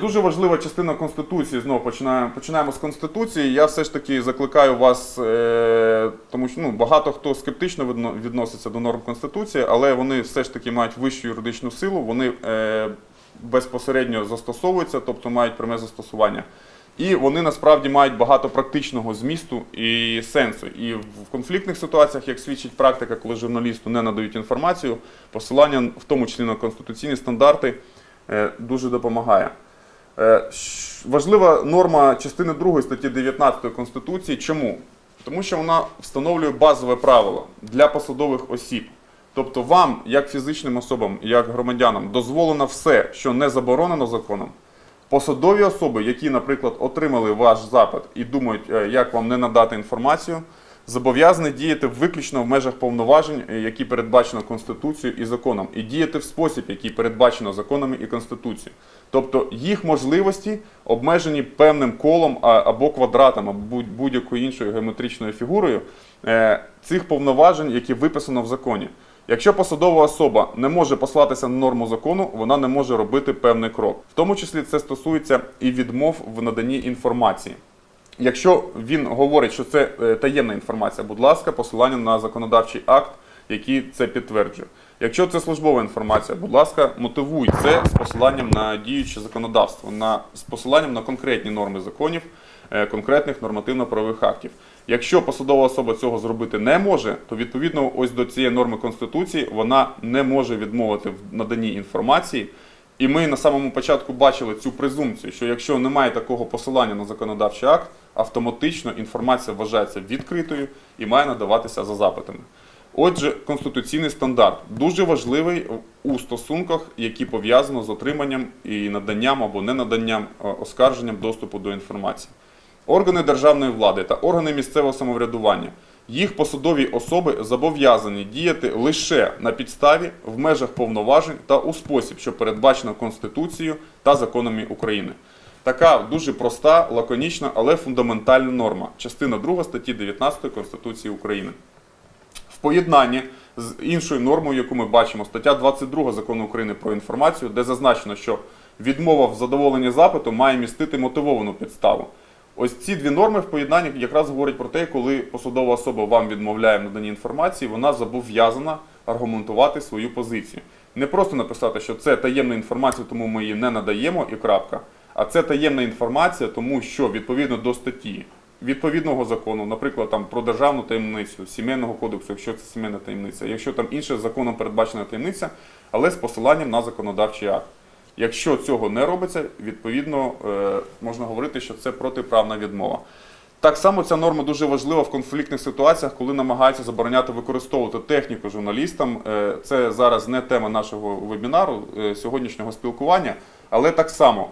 Дуже важлива частина Конституції. Знову починаємо, починаємо з Конституції. Я все ж таки закликаю вас, е, тому що ну, багато хто скептично відно- відноситься до норм Конституції, але вони все ж таки мають вищу юридичну силу, вони е, безпосередньо застосовуються, тобто мають пряме застосування. І вони насправді мають багато практичного змісту і сенсу. І в конфліктних ситуаціях, як свідчить практика, коли журналісту не надають інформацію, посилання, в тому числі на конституційні стандарти, е, дуже допомагає. Е, Важлива норма частини 2 статті 19 Конституції. Чому? Тому що вона встановлює базове правило для посадових осіб. Тобто вам, як фізичним особам, як громадянам, дозволено все, що не заборонено законом. Посадові особи, які, наприклад, отримали ваш запит і думають, е, як вам не надати інформацію, зобов'язані діяти виключно в межах повноважень, е, які передбачено Конституцією і законом, і діяти в спосіб, який передбачено законами і Конституцією. Тобто їх можливості обмежені певним колом або квадратом, або будь- будь-якою іншою геометричною фігурою е, цих повноважень, які виписано в законі. Якщо посадова особа не може послатися на норму закону, вона не може робити певний крок. В тому числі це стосується і відмов в наданні інформації. Якщо він говорить, що це е, таємна інформація, будь ласка, посилання на законодавчий акт, який це підтверджує. Якщо це службова інформація, будь ласка, мотивуй це з посиланням на діюче законодавство, на, з посиланням на конкретні норми законів, е, конкретних нормативно-правових актів. Якщо посадова особа цього зробити не може, то відповідно ось до цієї норми Конституції вона не може відмовити в наданні інформації. І ми на самому початку бачили цю презумпцію, що якщо немає такого посилання на законодавчий акт, автоматично інформація вважається відкритою і має надаватися за запитами. Отже, конституційний стандарт дуже важливий у стосунках, які пов'язані з отриманням і наданням або ненаданням е, оскарженням доступу до інформації. Органи державної влади та органи місцевого самоврядування. Їх посадові особи зобов'язані діяти лише на підставі в межах повноважень та у спосіб, що передбачено Конституцією та законами України. Така дуже проста, лаконічна, але фундаментальна норма. Частина 2 статті 19 Конституції України. Поєднанні з іншою нормою, яку ми бачимо, стаття 22 закону України про інформацію, де зазначено, що відмова в задоволенні запиту має містити мотивовану підставу. Ось ці дві норми в поєднанні якраз говорять про те, коли посадова особа вам відмовляє в наданні інформації, вона зобов'язана аргументувати свою позицію. Не просто написати, що це таємна інформація, тому ми її не надаємо і крапка. А це таємна інформація, тому що відповідно до статті відповідного закону, наприклад, там про державну таємницю, сімейного кодексу, якщо це сімейна таємниця, якщо там інша законом передбачена таємниця, але з посиланням на законодавчий акт. Якщо цього не робиться, відповідно е, можна говорити, що це протиправна відмова. Так само ця норма дуже важлива в конфліктних ситуаціях, коли намагаються забороняти використовувати техніку журналістам. Е, Це зараз не тема нашого вебінару, е, сьогоднішнього спілкування, але так само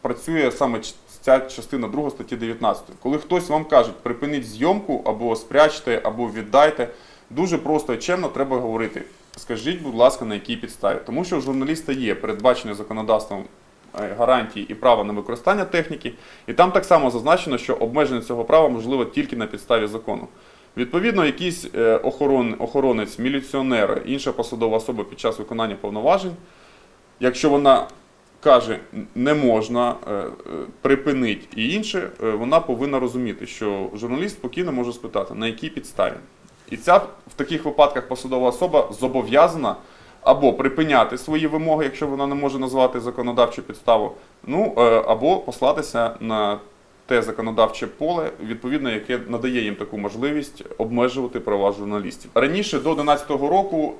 працює саме ця частина 2 статті 19. Коли хтось вам каже, припиніть зйомку або спрячте, або віддайте, дуже просто і чемно треба говорити. Скажіть, будь ласка, на якій підставі? Тому що у журналіста є передбачені законодавством е, гарантії і право на використання техніки, і там так само зазначено, що обмеження цього права можливо тільки на підставі закону. Відповідно, якийсь е, охорон, охоронець, міліціонер, інша посадова особа під час виконання повноважень, якщо вона каже не можна, е, е, припинить і інше, е, вона повинна розуміти, що журналіст спокійно може спитати, на якій підставі. І ця в таких випадках посадова особа зобов'язана або припиняти свої вимоги, якщо вона не може назвати законодавчу підставу, ну або послатися на те законодавче поле, відповідно, яке надає їм таку можливість обмежувати права журналістів. Раніше до 2011 року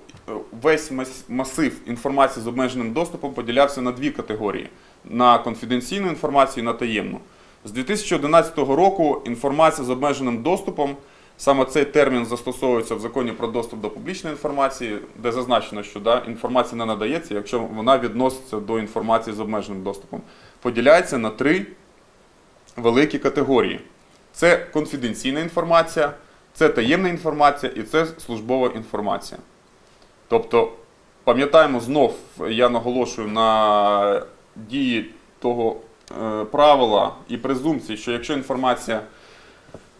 весь масив інформації з обмеженим доступом поділявся на дві категорії: на конфіденційну інформацію і на таємну. З 2011 року інформація з обмеженим доступом. Саме цей термін застосовується в законі про доступ до публічної інформації, де зазначено, що да, інформація не надається, якщо вона відноситься до інформації з обмеженим доступом. Поділяється на три великі категорії: це конфіденційна інформація, це таємна інформація і це службова інформація. Тобто, пам'ятаємо знов, я наголошую на дії того е, правила і презумпції, що якщо інформація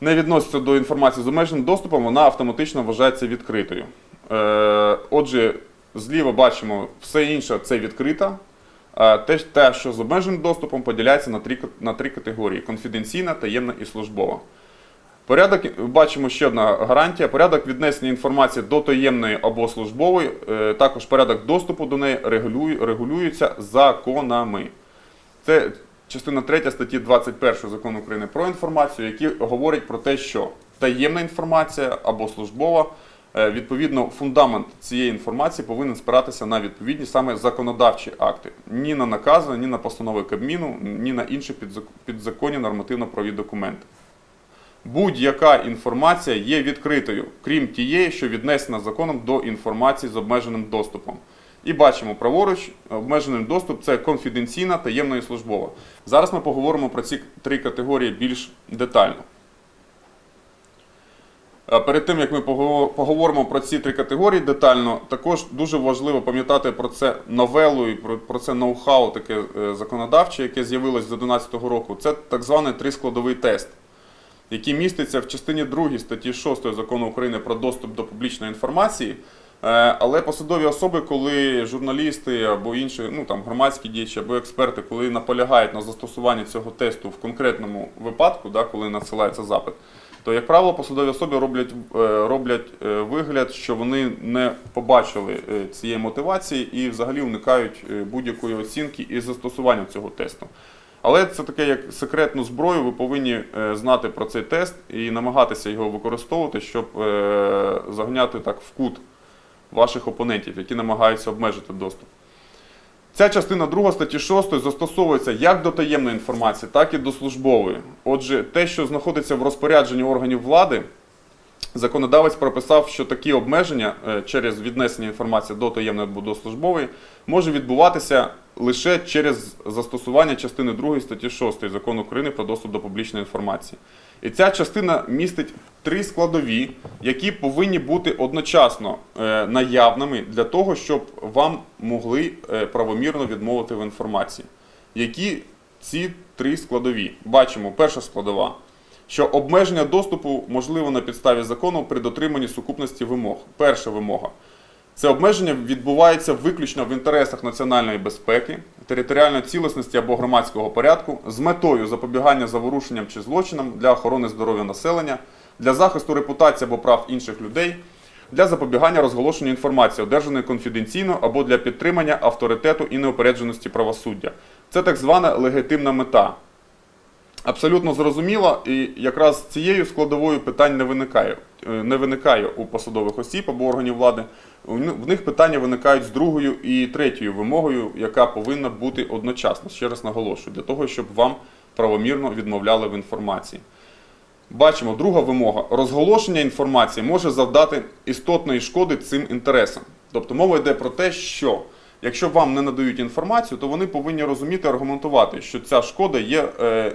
не відноситься до інформації з обмеженим доступом, вона автоматично вважається відкритою. Е, отже, зліва бачимо все інше це відкрита. Е, Те, що з обмеженим доступом, поділяється на три, на три категорії: конфіденційна, таємна і службова. Порядок бачимо ще одна гарантія. Порядок віднесення інформації до таємної або службової, е, також порядок доступу до неї регулює- регулюється законами. Це частина 3 статті 21 закону України про інформацію, які говорять про те, що таємна інформація або службова, відповідно, фундамент цієї інформації повинен спиратися на відповідні саме законодавчі акти. Ні на накази, ні на постанови Кабміну, ні на інші підзаконні нормативно-праві документи. Будь-яка інформація є відкритою, крім тієї, що віднесена законом до інформації з обмеженим доступом. І бачимо праворуч, обмежений доступ це конфіденційна, таємна і службова. Зараз ми поговоримо про ці три категорії більш детально. А Перед тим як ми поговоримо про ці три категорії детально, також дуже важливо пам'ятати про це новелу і про, про це ноу-хау таке е, законодавче, яке з'явилось з 2011 року. Це так званий трискладовий тест який міститься в частині 2 статті 6 закону України про доступ до публічної інформації. Е, Але посадові особи, коли журналісти або інші, ну там громадські діячі або експерти, коли наполягають на застосуванні цього тесту в конкретному випадку, да, коли надсилається запит, то як правило посадові особи роблять, е, роблять е, вигляд, що вони не побачили е, цієї мотивації і взагалі уникають будь-якої оцінки і застосування цього тесту. Але це таке як секретну зброю, ви повинні знати про цей тест і намагатися його використовувати, щоб загняти так в кут ваших опонентів, які намагаються обмежити доступ. Ця частина 2 статті 6 застосовується як до таємної інформації, так і до службової. Отже, те, що знаходиться в розпорядженні органів влади, законодавець прописав, що такі обмеження е, через віднесення інформації до таємної або до службової може відбуватися лише через застосування частини 2 статті 6 закону України про доступ до публічної інформації. І ця частина містить три складові, які повинні бути одночасно е, наявними для того, щоб вам могли е, правомірно відмовити в інформації. Які ці три складові? Бачимо, перша складова що обмеження доступу можливо на підставі закону при дотриманні сукупності вимог. Перша вимога. Це обмеження відбувається виключно в інтересах національної безпеки, територіальної цілісності або громадського порядку з метою запобігання заворушенням чи злочинам для охорони здоров'я населення, для захисту репутації або прав інших людей, для запобігання розголошенню інформації, одержаної конфіденційно або для підтримання авторитету і неупередженості правосуддя. Це так звана легітимна мета. Абсолютно зрозуміло, і якраз цією складовою питань не виникає. Е, Не виникає у посадових осіб або органів влади. В них питання виникають з другою і третьою вимогою, яка повинна бути одночасно. Ще раз наголошую, для того, щоб вам правомірно відмовляли в інформації. Бачимо, друга вимога. Розголошення інформації може завдати істотної шкоди цим інтересам. Тобто мова йде про те, що якщо вам не надають інформацію, то вони повинні розуміти, аргументувати, що ця шкода є е,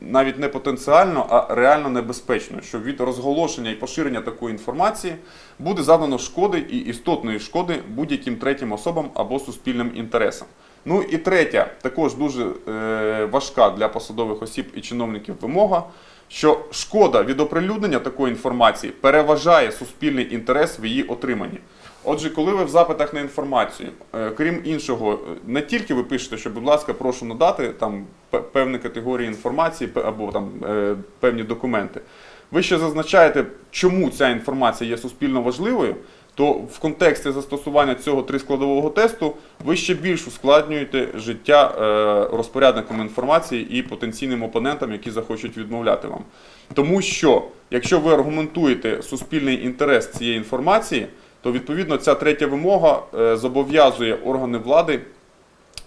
навіть не потенціально, а реально небезпечною. Що від розголошення і поширення такої інформації буде завдано шкоди і істотної шкоди будь-яким третім особам або суспільним інтересам. Ну і третя, також дуже е, важка для посадових осіб і чиновників вимога, що шкода від оприлюднення такої інформації переважає суспільний інтерес в її отриманні. Отже, коли ви в запитах на інформацію, е, крім іншого, е, не тільки ви пишете, що, будь ласка, прошу надати там певні категорії інформації або там е, певні документи, ви ще зазначаєте, чому ця інформація є суспільно важливою, то в контексті застосування цього трискладового тесту ви ще більш ускладнюєте життя розпорядникам інформації і потенційним опонентам, які захочуть відмовляти вам. Тому що, якщо ви аргументуєте суспільний інтерес цієї інформації, то відповідно ця третя вимога е, зобов'язує органи влади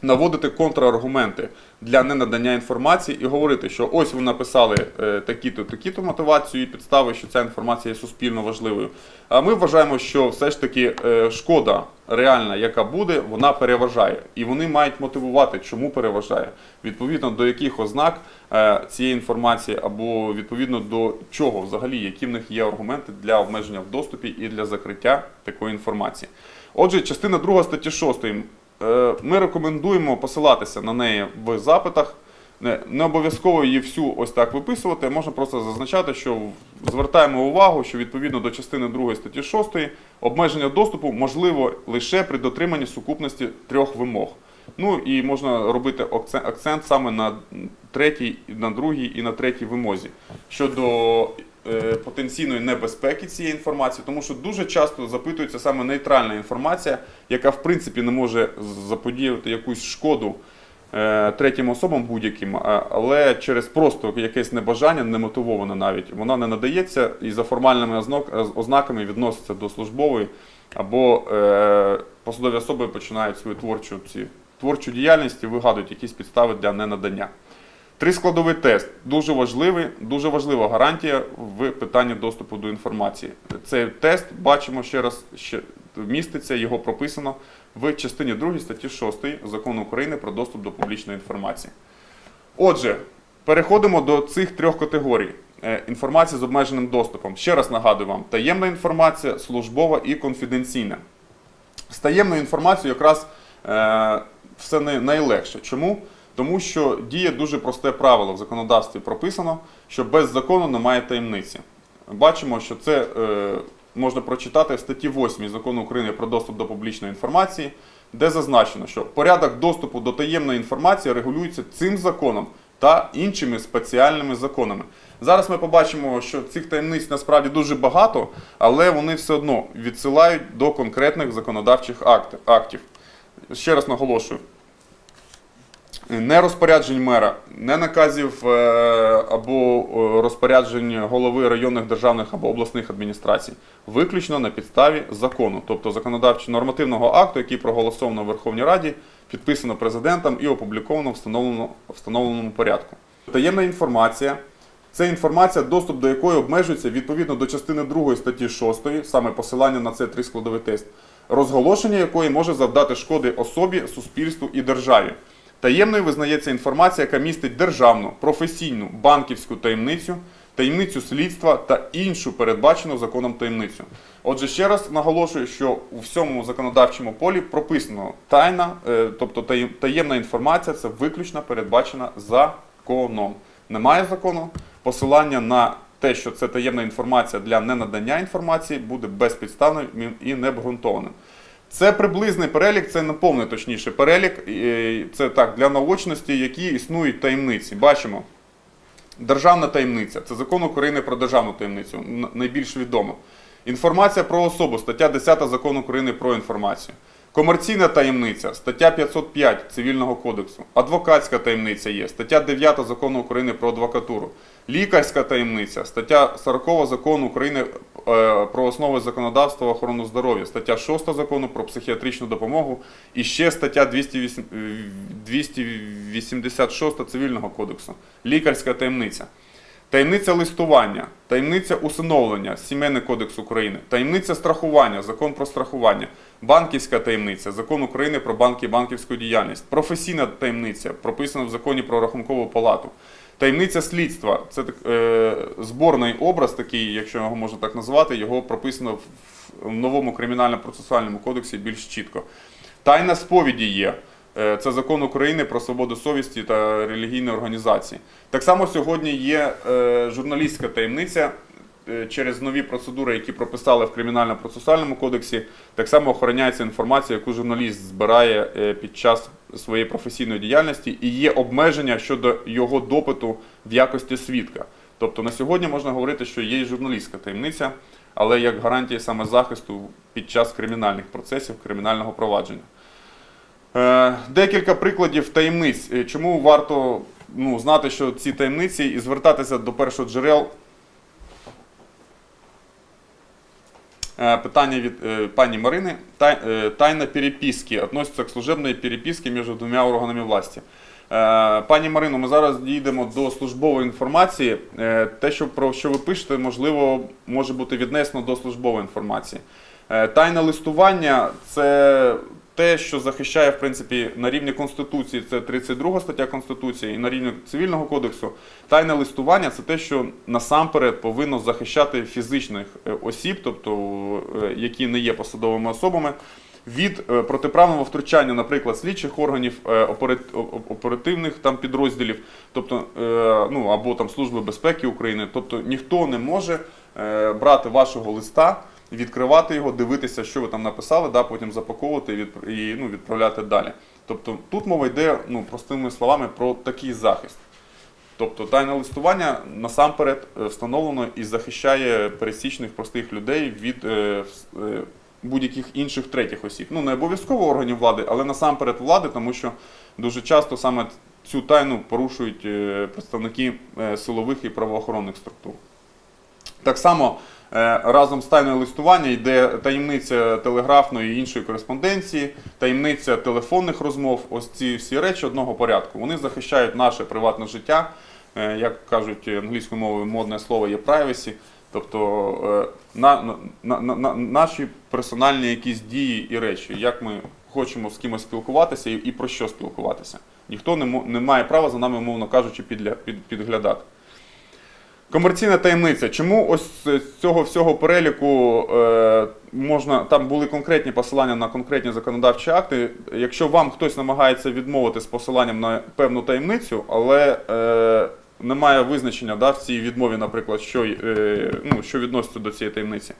наводити контраргументи для ненадання інформації і говорити, що ось ви написали е, такі-то, такі-то мотивацію і підстави, що ця інформація є суспільно важливою. А ми вважаємо, що все ж таки е, шкода реальна, яка буде, вона переважає. І вони мають мотивувати, чому переважає, відповідно до яких ознак е, цієї інформації, або відповідно до чого взагалі, які в них є аргументи для обмеження в доступі і для закриття такої інформації. Отже, частина 2 статті 6 Е, Ми рекомендуємо посилатися на неї в запитах. Не, обов'язково її всю ось так виписувати, можна просто зазначати, що звертаємо увагу, що відповідно до частини 2 статті 6 обмеження доступу можливо лише при дотриманні сукупності трьох вимог. Ну і можна робити акцент, саме на третій, на другій і на третій вимозі щодо е, потенційної небезпеки цієї інформації, тому що дуже часто запитується саме нейтральна інформація, яка в принципі не може заподіяти якусь шкоду е, третім особам будь-яким, але через просто якесь небажання, немотивоване навіть, вона не надається і за формальними ознаками відноситься до службової або е, посадові особи починають свою творчу, ці, творчу діяльність і вигадують якісь підстави для ненадання. Трискладовий тест дуже важливий, дуже важлива гарантія в питанні доступу до інформації. Цей тест бачимо ще раз, ще міститься, його прописано в частині 2 статті 6 Закону України про доступ до публічної інформації. Отже, переходимо до цих трьох категорій. Е, Інформація з обмеженим доступом. Ще раз нагадую вам: таємна інформація, службова і конфіденційна. З таємною інформацією якраз е, все най- найлегше. Чому? Тому що діє дуже просте правило в законодавстві прописано, що без закону немає таємниці. Бачимо, що це е, можна прочитати в статті 8 Закону України про доступ до публічної інформації, де зазначено, що порядок доступу до таємної інформації регулюється цим законом та іншими спеціальними законами. Зараз ми побачимо, що цих таємниць насправді дуже багато, але вони все одно відсилають до конкретних законодавчих актів. Ще раз наголошую. Не розпоряджень мера, не наказів е, або е, розпоряджень голови районних державних або обласних адміністрацій, виключно на підставі закону, тобто законодавчо нормативного акту, який проголосовано в Верховній Раді, підписано президентом і опубліковано в встановленому, порядку. Таємна інформація це інформація, доступ до якої обмежується відповідно до частини 2 статті 6, саме посилання на цей трискладовий тест, розголошення якої може завдати шкоди особі, суспільству і державі. Таємною визнається інформація, яка містить державну, професійну, банківську таємницю, таємницю слідства та іншу передбачену законом таємницю. Отже, ще раз наголошую, що у всьому законодавчому полі прописано тайна, е, тобто таємна інформація це виключно передбачена законом. Немає закону, посилання на те, що це таємна інформація для ненадання інформації, буде безпідставним і необґрунтованим. Це приблизний перелік, це не повний точніше перелік. Це так для наочності, які існують таємниці. Бачимо. Державна таємниця це закон України про державну таємницю, найбільш відомо. Інформація про особу, стаття 10 закону України про інформацію. Комерційна таємниця, стаття 505 Цивільного кодексу. Адвокатська таємниця є, стаття 9 закону України про адвокатуру. Лікарська таємниця, стаття 40 закону України е, про основи законодавства охорону здоров'я, стаття 6 закону про психіатричну допомогу і ще стаття 208 е, 286 Цивільного кодексу. Лікарська таємниця. Таємниця листування, таємниця усиновлення, Сімейний кодекс України, таємниця страхування, закон про страхування, банківська таємниця, закон України про банки і банківську діяльність, професійна таємниця, прописана в законі про рахункову палату. Таємниця слідства це так, е, зборний образ, такий, якщо його можна так назвати, його прописано в, новому кримінально-процесуальному кодексі більш чітко. Тайна сповіді є. Е, Це закон України про свободу совісті та релігійні організації. Так само сьогодні є е, журналістська таємниця через нові процедури, які прописали в кримінально-процесуальному кодексі. Так само охороняється інформація, яку журналіст збирає е, під час своєї професійної діяльності, і є обмеження щодо його допиту в якості свідка. Тобто на сьогодні можна говорити, що є і журналістська таємниця, але як гарантія саме захисту під час кримінальних процесів, кримінального провадження. Е, Декілька прикладів таємниць. Е, Чому варто ну, знати, що ці таємниці і звертатися до першоджерел. Е, Питання від е, пані Марини. Е, Тайна переписки относиться к служебної переписки між двома органами власті. Пані Марино, ми зараз дійдемо до службової інформації. Те, що про що ви пишете, можливо, може бути віднесено до службової інформації. Тайне листування це те, що захищає в принципі на рівні Конституції, це 32 стаття Конституції, і на рівні цивільного кодексу. Тайне листування це те, що насамперед повинно захищати фізичних е, осіб, тобто е, які не є посадовими особами. Від е, протиправного втручання, наприклад, слідчих органів оперативних там підрозділів, тобто ну або там Служби безпеки України, тобто ніхто не може брати вашого листа, відкривати його, дивитися, що ви там написали, да, потім запаковувати і, відп- і ну, відправляти далі. Тобто тут мова йде ну, простими словами про такий захист. Тобто тайне листування насамперед е, встановлено і захищає пересічних простих людей від е, е, будь-яких інших третіх осіб. Ну, не обов'язково органів влади, але насамперед влади, тому що дуже часто саме цю тайну порушують е, представники е, силових і правоохоронних структур. Так само е, разом з тайною листування йде таємниця телеграфної і іншої кореспонденції, таємниця телефонних розмов. Ось ці всі речі одного порядку. Вони захищають наше приватне життя. Е, Як кажуть англійською мовою, модне слово є privacy. Тобто е, на, на, на, на, наші персональні якісь дії і речі, як ми хочемо з кимось спілкуватися і, і про що спілкуватися. Ніхто не, не має права за нами, умовно кажучи, підля, під, підглядати. Комерційна таємниця. Чому ось з цього всього переліку е, можна там були конкретні посилання на конкретні законодавчі акти? Якщо вам хтось намагається відмовити з посиланням на певну таємницю, але е, немає визначення да, в цій відмові, наприклад, що, е, ну, що відноситься до цієї таємниці.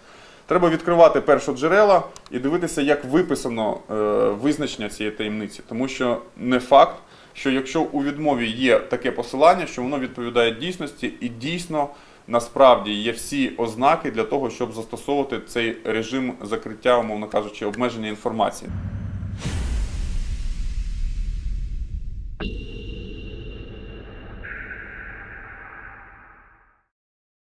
Треба відкривати першоджерела і дивитися, як виписано е, визначення цієї таємниці, тому що не факт, що якщо у відмові є таке посилання, що воно відповідає дійсності, і дійсно насправді є всі ознаки для того, щоб застосовувати цей режим закриття, умовно кажучи, обмеження інформації.